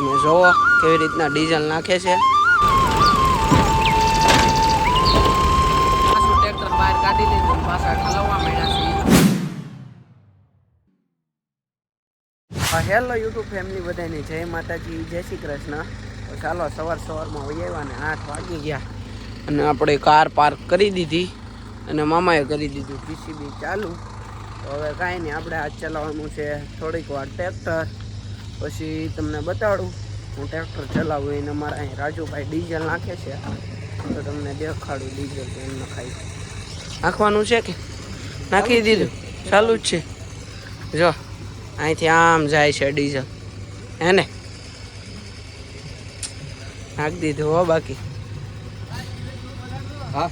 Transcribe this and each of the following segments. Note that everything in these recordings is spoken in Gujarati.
તમે જુઓ કેવી રીતના ડીઝલ નાખે છે. ટ્રેક્ટર બહાર કાઢી લીધું પાછા ઠલવવા માંડ્યા છે. હેલો યુટ્યુબ ફેમિલી બધાની જય માતાજી જય શ્રી કૃષ્ણ. તો ચાલો સવાર સવારમાં વહી આવ્યા ને આઠ વાગી ગયા. અને આપણે કાર પાર્ક કરી દીધી અને મામાએ કરી દીધું પીસીબી ચાલુ. તો હવે કાંઈ નહીં આપણે આજ ચલાવવાનું છે. થોડીક વાર ટ્રેક્ટર પછી તમને બતાડું. હું ટ્રેક્ટર ચલાવું એને મારા અહીં રાજુભાઈ ડીઝલ નાખે છે. તો તમને દેખાડું ડીઝલ એમ નખાય. નાખવાનું છે કે? નાખી દીધું. ચાલુ જ છે. જો અહીંથી આમ જાય છે ડીઝલ. હે ને? નાખી દીધું હો બાકી. હા.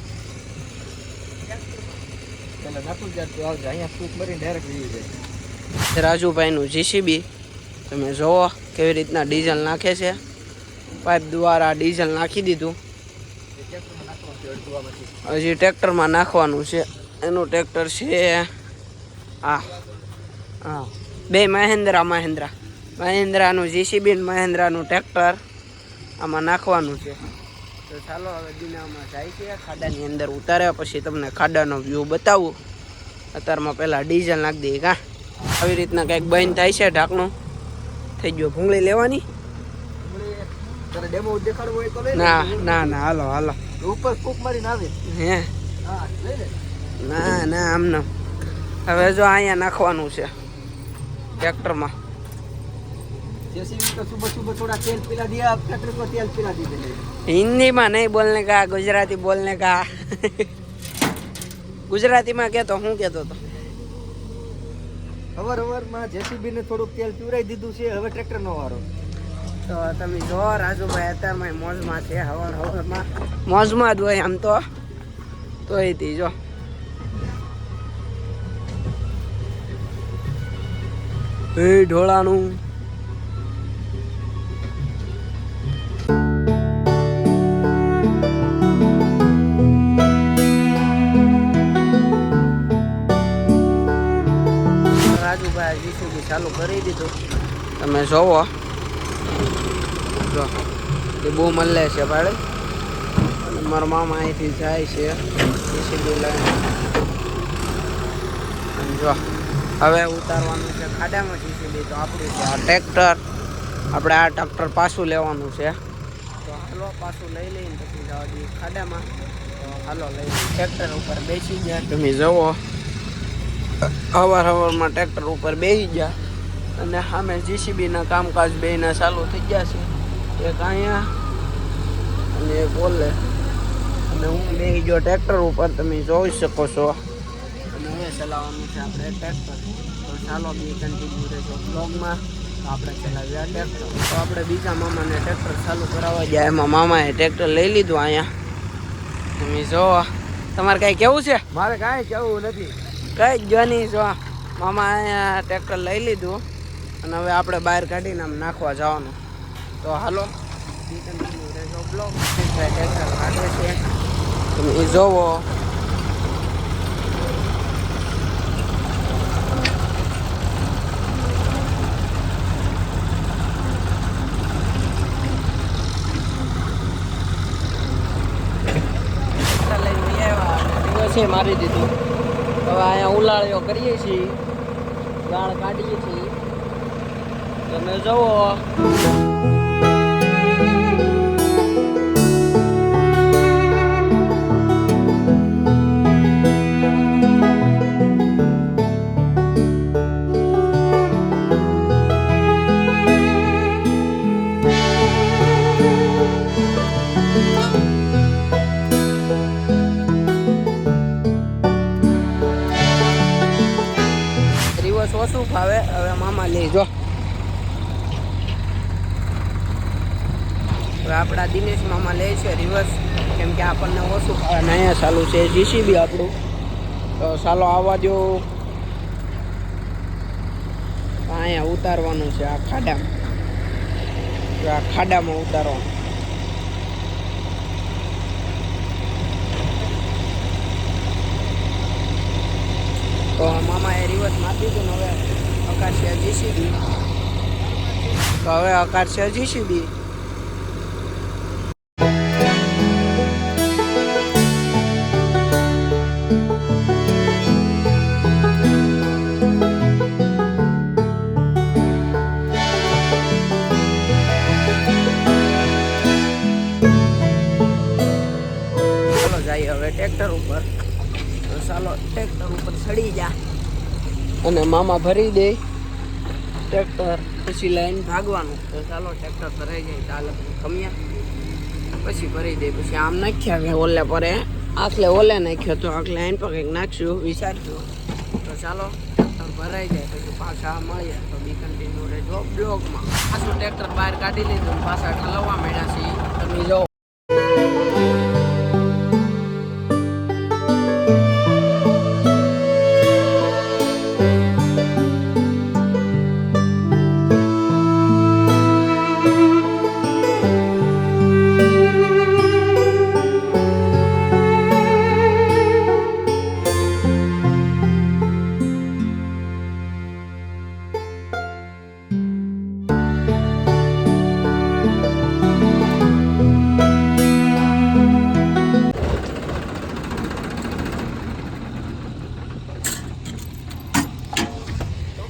રાજુભાઈનું જીસીબી તમે જુઓ કેવી રીતના ડીઝલ નાખે છે. પાઇપ દ્વારા ડીઝલ નાખી દીધું. આ હજી ટ્રેક્ટરમાં નાખવાનું છે. એનું ટ્રેક્ટર છે હા હા બે મહેન્દ્રા મહેન્દ્રા. મહેન્દ્રાનું જીસીબી મહેન્દ્રાનું ટ્રેક્ટર આમાં નાખવાનું છે. તો ચાલો હવે દિનામાં જાય છે, ખાડાની અંદર ઉતાર્યા પછી તમને ખાડાનો વ્યૂ બતાવું. અત્યારમાં પહેલાં ડીઝલ નાખી દઈએ, કાં? આવી રીતના કંઈક બંધ થાય છે ઢાંકણું. થઈ ગયો. ભૂંગળી લેવાની? ના ના ના હાલો હાલો. ઉપર કૂક મારીને આવે. હે? ના ના આમ આમને હવે જો અહીંયા નાખવાનું છે. ટ્રેક્ટરમાં. હિન્દીમાં નહીં બોલને કા ગુજરાતી બોલને કા? ગુજરાતીમાં કહેતો હું કહેતો હતો હવાર હવારમાં જેસીબી ને થોડુંક તેલ પીવરાઈ દીધું છે, હવે ટ્રેક્ટર નો વારો. તો તમે જો, રાજુભાઈ અત્યારમાં મોજમાં છે, હવાર હવારમાં. મોજમાં જ હોય આમ તો. તો તી જો. એ ઢોળાનું. કરી દીધું. તમે જોવો. જો, એ બહુ મળે છે ભાડે. અને મારા મામા અહીંથી જાય છે. એસીબી લઈને. જો, હવે ઉતારવાનું છે ખાડામાં જીસીબી તો આપણું છે આ ટ્રેક્ટર. આપણે આ ટ્રેક્ટર પાછું લેવાનું છે. તો હાલો, પાછું લઈ લઈને પછી જવા દઈએ ખાડામાં. હાલો, લઈ ટ્રેક્ટર ઉપર બેસી ગયા. તમે જુઓ અવાર હવારમાં ટ્રેક્ટર ઉપર બેસી ગયા. અને સામે જીસીબીના કામકાજ બેના ચાલુ થઈ ગયા છે. એક અહીંયા અને એક ઓલે. અને હું બે જો ટ્રેક્ટર ઉપર તમે જોઈ શકો છો. અને હવે ચલાવવાનું છે આપણે ટ્રેક્ટર. તો ચાલો બી કન્ટિન્યુ રહેજો બ્લોગમાં આપણે ચલાવ્યા ટ્રેક્ટર. તો આપણે બીજા મામાને ટ્રેક્ટર ચાલુ કરાવવા ગયા. એમાં મામાએ ટ્રેક્ટર લઈ લીધું અહીંયા. તમે જોવો. તમારે કાંઈ કેવું છે? મારે કાંઈ કેવું નથી. કઈ જ જો નહીં જો. મામા અહીંયા ટ્રેક્ટર લઈ લીધું. અને હવે આપણે બહાર કાઢીને આમ નાખવા જવાનું. તો હાલો. તમે એ જોવો. મારી દીધું. હવે અહીંયા ઉલાળીઓ કરીએ છીએ. ગાળ કાઢીએ છીએ. તમે જુઓ રિવર્સ હવે આપણા દિનેશ મામા લે છે રિવર્સ કેમ કે આપણને ઓછું ફાવે ને અહીંયા ચાલુ છે જીસીબી આપણું. તો ચાલો આવવા દો અહીંયા ઉતારવાનું છે આ ખાડામાં. આ ખાડામાં ઉતારવાનું. તો મામાએ રિવર્સ માપી ને હવે છે જીસીબી તો હવે અકાશ છે જીસીબી અને મામા ભરી દે. ટ્રેક્ટર, પછી લઈને ભાગવાનું. તો ચાલો, ટ્રેક્ટર ભરાઈ જાય, ચાલે કમ્યા પછી ભરી દે, પછી આમ નાખ્યા કે ઓલે પરે. આખલે ઓલે નાખ્યો તો આખલે આઈન પર કંઈક નાખશું, વિચારશું. તો ચાલો, ટ્રેક્ટર ભરાઈ જાય, પછી પાછા મળીએ. તો બી કન્ટિન્યુ રહેજો બ્લોગમાં. પાછું ટ્રેક્ટર બહાર કાઢી લીધું પાછા ઠલવવા માંડ્યા છીએ. તમે જો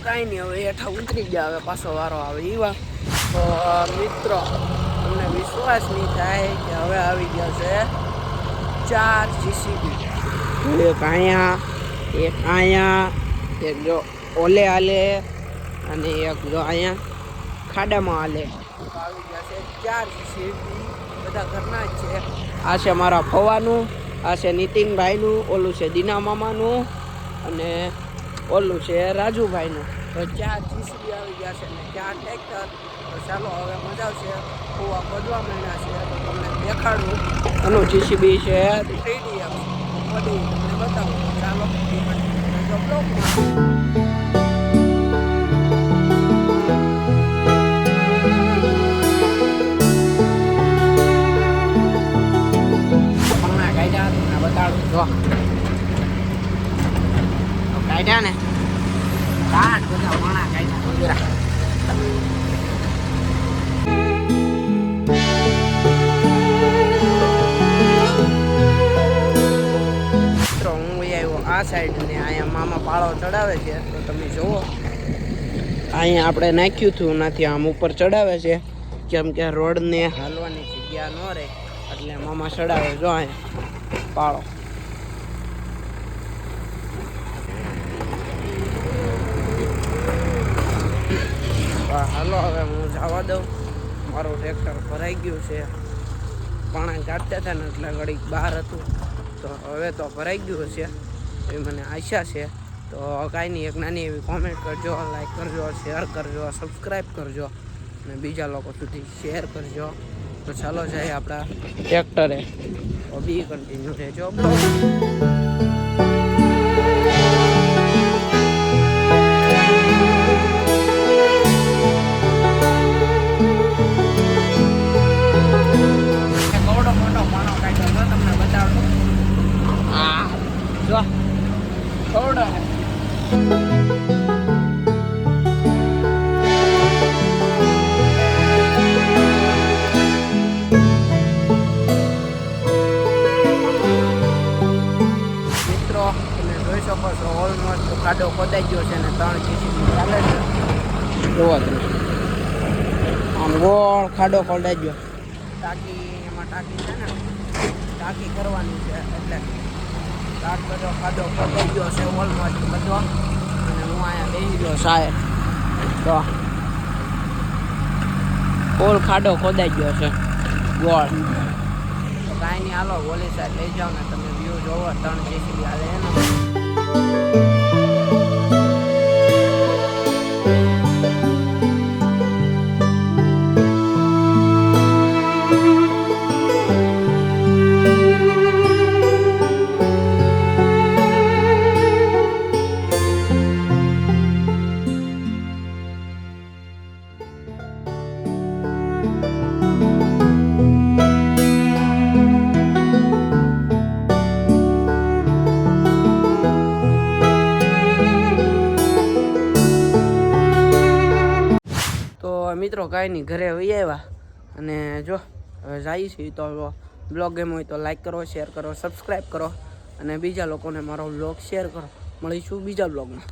કાંઈ નહીં હવે હેઠા ઉતરી ગયા, હવે પાછો વારો આવે એવા તો મિત્રો, તમને વિશ્વાસ નહીં થાય કે હવે આવી ગયા છે ચાર જીસીબી એક અહીંયા એક અહીંયા, એક જો ઓલે હાલે અને એક જો અહીંયા ખાડામાં હાલે. આવી ગયા છે ચાર જીસીબી બધા ઘરના જ છે. આ છે મારા ફવાનું આ છે નીતિનભાઈનું, ઓલું છે દીના મામાનું અને ઓલું છે રાજુભાઈનું. તો ચાર જીસીબી આવી ગયા છે ને ચાર ટ્રેક્ટર તો ચાલો હવે મજા આવશે કુવા ખોદવા માંડ્યા છે તો તમને દેખાડું એનું જીસીબી છે થ્રીડી એમ બધું તમને બતાવું તો ચાલો જો બ્લોકમાં હમણાં કાઢ્યા તમને બતાડું જો તો કાઢ્યા ને આ સાઈડ ને, અહીંયા મામા પાળો ચડાવે છે. તો તમે જુઓ. અહીંયા આપણે નાખ્યું હતું નથી આમ ઉપર ચડાવે છે. કેમ કે રોડને હાલવાની જગ્યા ન રહે, એટલે મામા ચડાવે. જો અહીંયા પાળો. હાલો, હવે હું જવા દઉં. મારું ટ્રેક્ટર ભરાઈ ગયું છે. પાણા કાઢતા હતા ને એટલે ઘડીક બહાર હતું. તો હવે તો ભરાઈ ગયું છે. એ મને આશા છે. તો કાંઈ નહીં, એક નાની એવી કોમેન્ટ કરજો લાઈક કરજો શેર કરજો સબસ્ક્રાઈબ કરજો. અને બીજા લોકો સુધી શેર કરજો. તો ચાલો જાય આપણા ટ્રેક્ટરે તો બી કન્ટિન્યુ રહેજો. જોઈ શકો છો ઓલમોસ્ટ ખાડો ખોદાઈ ગયો છે ને ત્રણ જીસીબી ચાલે છે. જોવો તમે આમ ગોળ ખાડો ખોદાઈ ગયો. ટાંકી એમાં ટાંકી છે ને? ટાંકી કરવાની છે એટલે ટાટ બધો ખાડો ખોદાઈ ગયો છે ઓલમોસ્ટ બધો. અને હું અહીંયા બેસી ગયો સાહેબ. તો ઓલ ખાડો ખોદાઈ ગયો છે. ગોળ. કાંઈ નહીં, હાલો ઓલી સાહેબ, લઈ જાઓ ને તમે વ્યૂ જોવો, ત્રણ જેસીબી હાલે એનો મિત્રો, કાંઈ નહીં, ઘરે વહી આવ્યા. અને જો, હવે જાય છે તો બ્લોગ ગેમ હોય તો લાઈક કરો શેર કરો સબસ્ક્રાઈબ કરો. અને બીજા લોકોને મારો બ્લોગ શેર કરો. મળીશું બીજા બ્લોગમાં